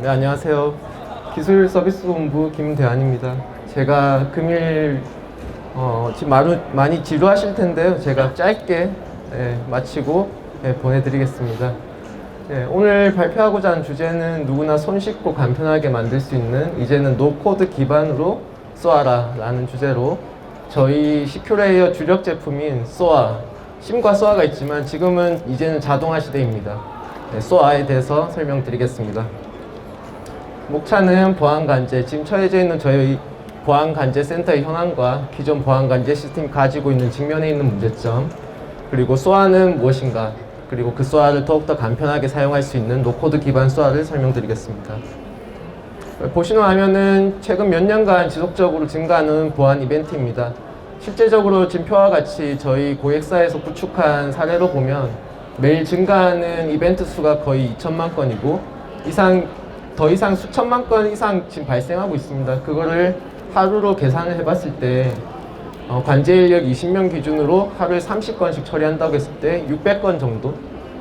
네, 안녕하세요. 기술 서비스 본부 김대한입니다. 제가 금일 어, 지금 많이, 많이 지루하실 텐데요. 제가 짧게 예, 마치고 예, 보내드리겠습니다. 예, 오늘 발표하고자 하는 주제는 누구나 손쉽고 간편하게 만들 수 있는 이제는 노코드 기반으로 쏘아라 라는 주제로 저희 시큐레이어 주력 제품인 쏘아 심과 쏘아가 있지만 지금은 이제는 자동화 시대입니다. 네, 쏘아에 대해서 설명드리겠습니다. 목차는 보안관제, 지금 처해져 있는 저희 보안관제 센터의 현황과 기존 보안관제 시스템이 가지고 있는 직면에 있는 문제점, 그리고 쏘아는 무엇인가, 그리고 그 쏘아를 더욱더 간편하게 사용할 수 있는 노코드 기반 쏘아를 설명드리겠습니다. 보시는 화면은 최근 몇 년간 지속적으로 증가하는 보안 이벤트입니다. 실제적으로 지금 표와 같이 저희 고객사에서 구축한 사례로 보면 매일 증가하는 이벤트 수가 거의 2천만 건이고 이상 더 이상 수천만 건 이상 지금 발생하고 있습니다. 그거를 하루로 계산을 해봤을 때 어, 관제 인력 20명 기준으로 하루에 30건씩 처리한다고 했을 때 600건 정도.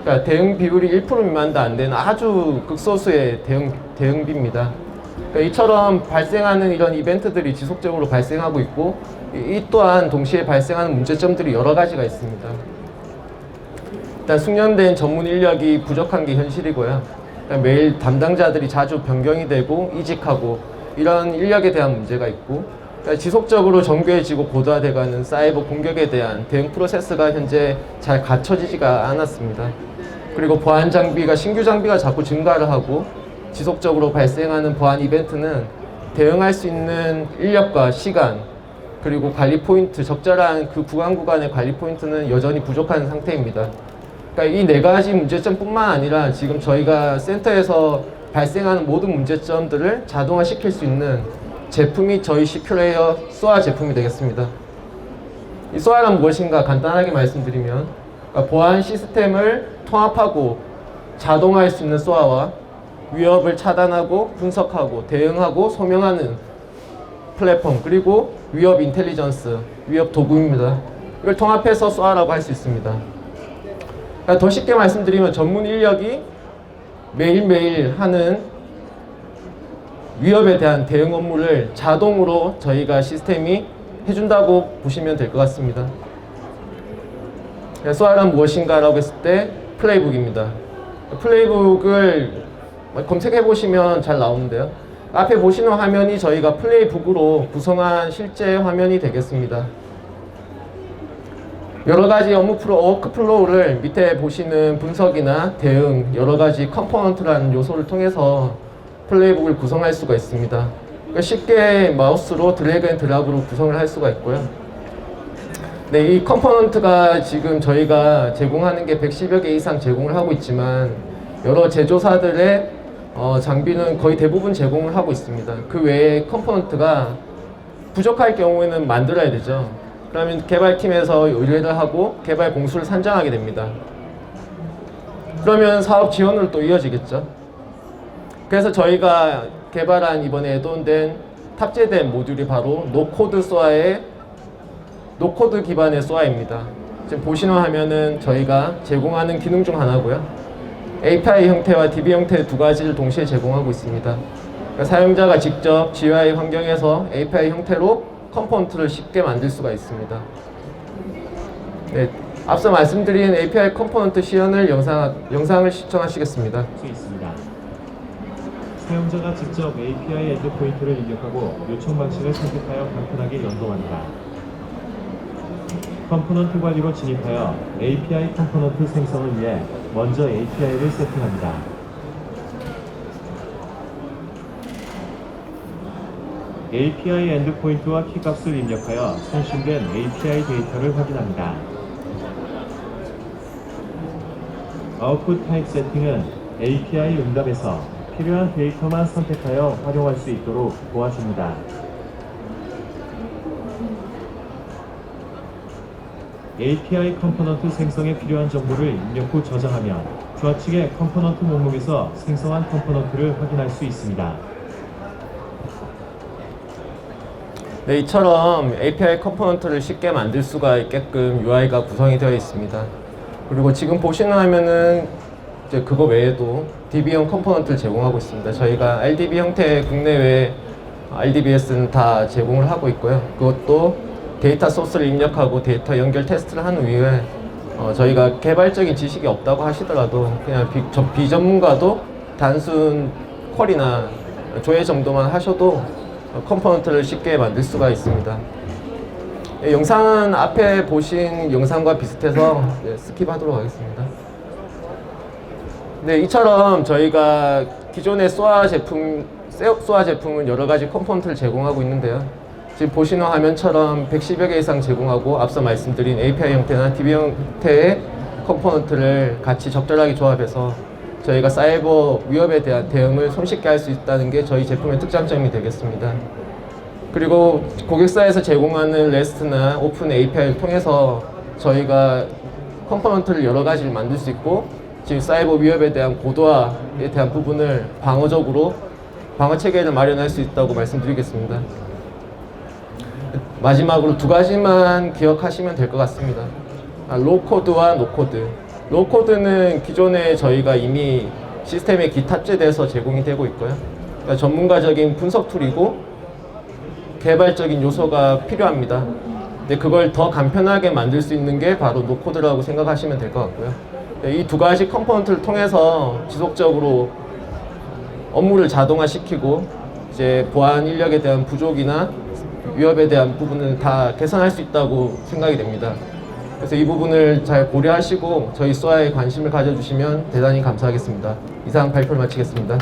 그러니까 대응 비율이 1% 미만도 안 되는 아주 극소수의 대응 대응비입니다. 그러니까 이처럼 발생하는 이런 이벤트들이 지속적으로 발생하고 있고 이- 이 또한 동시에 발생하는 문제점들이 여러 가지가 있습니다. 일단 숙련된 전문 인력이 부족한 게 현실이고요. 매일 담당자들이 자주 변경이 되고 이직하고 이런 인력에 대한 문제가 있고 지속적으로 정교해지고 고도화돼가는 사이버 공격에 대한 대응 프로세스가 현재 잘 갖춰지지가 않았습니다. 그리고 보안 장비가 신규 장비가 자꾸 증가를 하고 지속적으로 발생하는 보안 이벤트는 대응할 수 있는 인력과 시간 그리고 관리 포인트 적절한 그 구간 구간의 관리 포인트는 여전히 부족한 상태입니다. 그러니까 이 네 가지 문제점뿐만 아니라 지금 저희가 센터에서 발생하는 모든 문제점들을 자동화 시킬 수 있는 제품이 저희 시큐레이어 쏘아 제품이 되겠습니다. 이 쏘아란 무엇인가 간단하게 말씀드리면 그러니까 보안 시스템을 통합하고 자동화할 수 있는 쏘아와 위협을 차단하고 분석하고 대응하고 소명하는 플랫폼 그리고 위협 인텔리전스 위협 도구입니다. 이걸 통합해서 쏘아라고 할 수 있습니다. 그러니까 더 쉽게 말씀드리면 전문 인력이 매일매일 하는 위협에 대한 대응 업무를 자동으로 저희가 시스템이 해준다고 보시면 될 것 같습니다. 쏘아란 무엇인가라고 했을 때 플레이북입니다. 플레이북을 검색해 보시면 잘 나오는데요. 앞에 보시는 화면이 저희가 플레이북으로 구성한 실제 화면이 되겠습니다. 여러 가지 업무 프로, 워크플로우를 밑에 보시는 분석이나 대응, 여러 가지 컴포넌트라는 요소를 통해서 플레이북을 구성할 수가 있습니다. 그러니까 쉽게 마우스로 드래그 앤 드랍으로 구성을 할 수가 있고요. 네, 이 컴포넌트가 지금 저희가 제공하는 게 110여 개 이상 제공을 하고 있지만 여러 제조사들의 어, 장비는 거의 대부분 제공을 하고 있습니다. 그 외에 컴포넌트가 부족할 경우에는 만들어야 되죠. 그러면 개발팀에서 의뢰를 하고 개발 공수를 산정하게 됩니다. 그러면 사업 지원으로 또 이어지겠죠. 그래서 저희가 개발한 이번에 애돈된 탑재된 모듈이 바로 노코드 쏘아의 노코드 기반의 쏘아입니다. 지금 보시는 화면은 저희가 제공하는 기능 중 하나고요. API 형태와 DB 형태 두 가지를 동시에 제공하고 있습니다. 그러니까 사용자가 직접 GUI 환경에서 API 형태로 컴포넌트를 쉽게 만들 수가 있습니다. 네, 앞서 말씀드린 API 컴포넌트 시연을 영상, 영상을 시청하시겠습니다. 수 있습니다. 사용자가 직접 API 엔드 포인트를 입력하고 요청 방식을 선택하여 간편하게 연동합니다. 컴포넌트 관리로 진입하여 API 컴포넌트 생성을 위해 먼저 API를 세팅합니다. API 엔드포인트와 키값을 입력하여送信된 API 데이터를 확인합니다. 아웃풋 타입 세팅은 API 응답에서 필요한 데이터만 선택하여 활용할 수 있도록 도와줍니다. API 컴포넌트 생성에 필요한 정보를 입력 후 저장하면 좌측의 컴포넌트 목록에서 생성한 컴포넌트를 확인할 수 있습니다. 네, 이처럼 API 컴포넌트를 쉽게 만들 수가 있게끔 UI가 구성이 되어 있습니다. 그리고 지금 보시는 화면은 이제 그거 외에도 DB형 컴포넌트를 제공하고 있습니다. 저희가 RDB 형태의 국내외 RDBS는 다 제공을 하고 있고요. 그것도 데이터 소스를 입력하고 데이터 연결 테스트를 한 후에 어, 저희가 개발적인 지식이 없다고 하시더라도 그냥 비, 저, 비전문가도 단순 퀄이나 조회 정도만 하셔도 어, 컴포넌트를 쉽게 만들 수가 있습니다. 예, 영상은 앞에 보신 영상과 비슷해서 예, 스킵하도록 하겠습니다. 네, 이처럼 저희가 기존의 소아 제품, 세- 소아 제품은 여러 가지 컴포넌트를 제공하고 있는데요. 지금 보시는 화면처럼 110여 개 이상 제공하고 앞서 말씀드린 API 형태나 DB 형태의 컴포넌트를 같이 적절하게 조합해서 저희가 사이버 위협에 대한 대응을 손쉽게 할 수 있다는 게 저희 제품의 특장점이 되겠습니다. 그리고 고객사에서 제공하는 REST나 오픈 API를 통해서 저희가 컴포넌트를 여러 가지를 만들 수 있고 지금 사이버 위협에 대한 고도화에 대한 부분을 방어적으로 방어 체계를 마련할 수 있다고 말씀드리겠습니다. 마지막으로 두 가지만 기억하시면 될 것 같습니다. 아, 로코드와 노코드. 로코드는 기존에 저희가 이미 시스템에 기탑재돼서 제공이 되고 있고요. 그러니까 전문가적인 분석 툴이고 개발적인 요소가 필요합니다. 근데 그걸 더 간편하게 만들 수 있는 게 바로 노코드라고 생각하시면 될 것 같고요. 이 두 가지 컴포넌트를 통해서 지속적으로 업무를 자동화시키고 이제 보안 인력에 대한 부족이나 위협에 대한 부분을 다 개선할 수 있다고 생각이 됩니다. 그래서 이 부분을 잘 고려하시고 저희 소아에 관심을 가져주시면 대단히 감사하겠습니다. 이상 발표를 마치겠습니다.